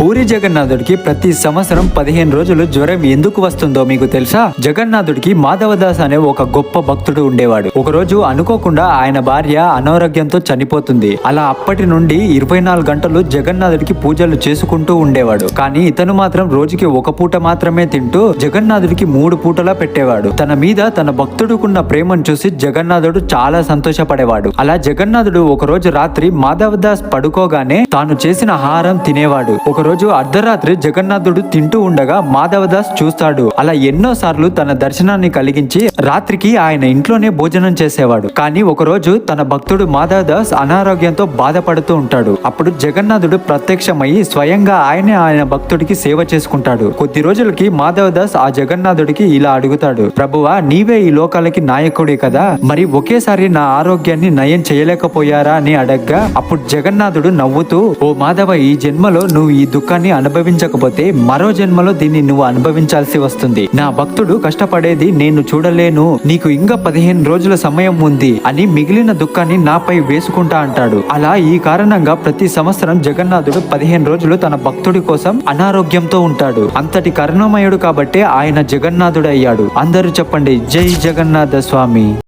పూరి జగన్నాథుడికి ప్రతి సంవత్సరం పదిహేను రోజులు జ్వరం ఎందుకు వస్తుందో మీకు తెలుసా? జగన్నాథుడికి మాధవదాస్ అనే ఒక గొప్ప భక్తుడు ఉండేవాడు. ఒక రోజు అనుకోకుండా ఆయన భార్య అనారోగ్యంతో చనిపోతుంది. అలా అప్పటి నుండి ఇరవై నాలుగు గంటలు జగన్నాథుడికి పూజలు చేసుకుంటూ ఉండేవాడు. కానీ ఇతను మాత్రం రోజుకి ఒక పూట మాత్రమే తింటూ జగన్నాథుడికి మూడు పూటలా పెట్టేవాడు. తన మీద తన భక్తుడుకున్న ప్రేమను చూసి జగన్నాథుడు చాలా సంతోషపడేవాడు. అలా జగన్నాథుడు ఒక రోజు రాత్రి మాధవదాస్ పడుకోగానే తాను చేసిన ఆహారం తినేవాడు. ఒక రోజు అర్ధరాత్రి జగన్నాథుడు తింటూ ఉండగా మాధవదాస్ చూస్తాడు. అలా ఎన్నో సార్లు తన దర్శనాన్ని కలిగించి రాత్రికి ఆయన ఇంట్లోనే భోజనం చేసేవాడు. కానీ ఒక రోజు తన భక్తుడు మాధవదాస్ అనారోగ్యంతో బాధపడుతూ ఉంటాడు. అప్పుడు జగన్నాథుడు ప్రత్యక్షమయ్యి స్వయంగా ఆయనే ఆయన భక్తుడికి సేవ చేసుకుంటాడు. కొద్ది రోజులకి మాధవదాస్ ఆ జగన్నాథుడికి ఇలా అడుగుతాడు. ప్రభువా నీవే ఈ లోకాలకి నాయకుడే కదా? మరి ఒకేసారి నా ఆరోగ్యాన్ని నయం చేయలేకపోయారా అని అడగ్గా అప్పుడు జగన్నాథుడు నవ్వుతూ ఓ మాధవ ఈ జన్మలో నువ్వు ఈ దుఃఖాన్ని అనుభవించకపోతే మరో జన్మలో దీన్ని నువ్వు అనుభవించాల్సి వస్తుంది. నా భక్తుడు కష్టపడేది నేను చూడలేను. నీకు ఇంకా పదిహేను రోజుల సమయం ఉంది అని మిగిలిన దుఃఖాన్ని నాపై వేసుకుంటా అంటాడు. అలా ఈ కారణంగా ప్రతి సంవత్సరం జగన్నాథుడు పదిహేను రోజులు తన భక్తుడి కోసం అనారోగ్యంతో ఉంటాడు. అంతటి కరుణమయుడు కాబట్టే ఆయన జగన్నాథుడు అయ్యాడు అందరూ చెప్పండి జై జగన్నాథ స్వామి.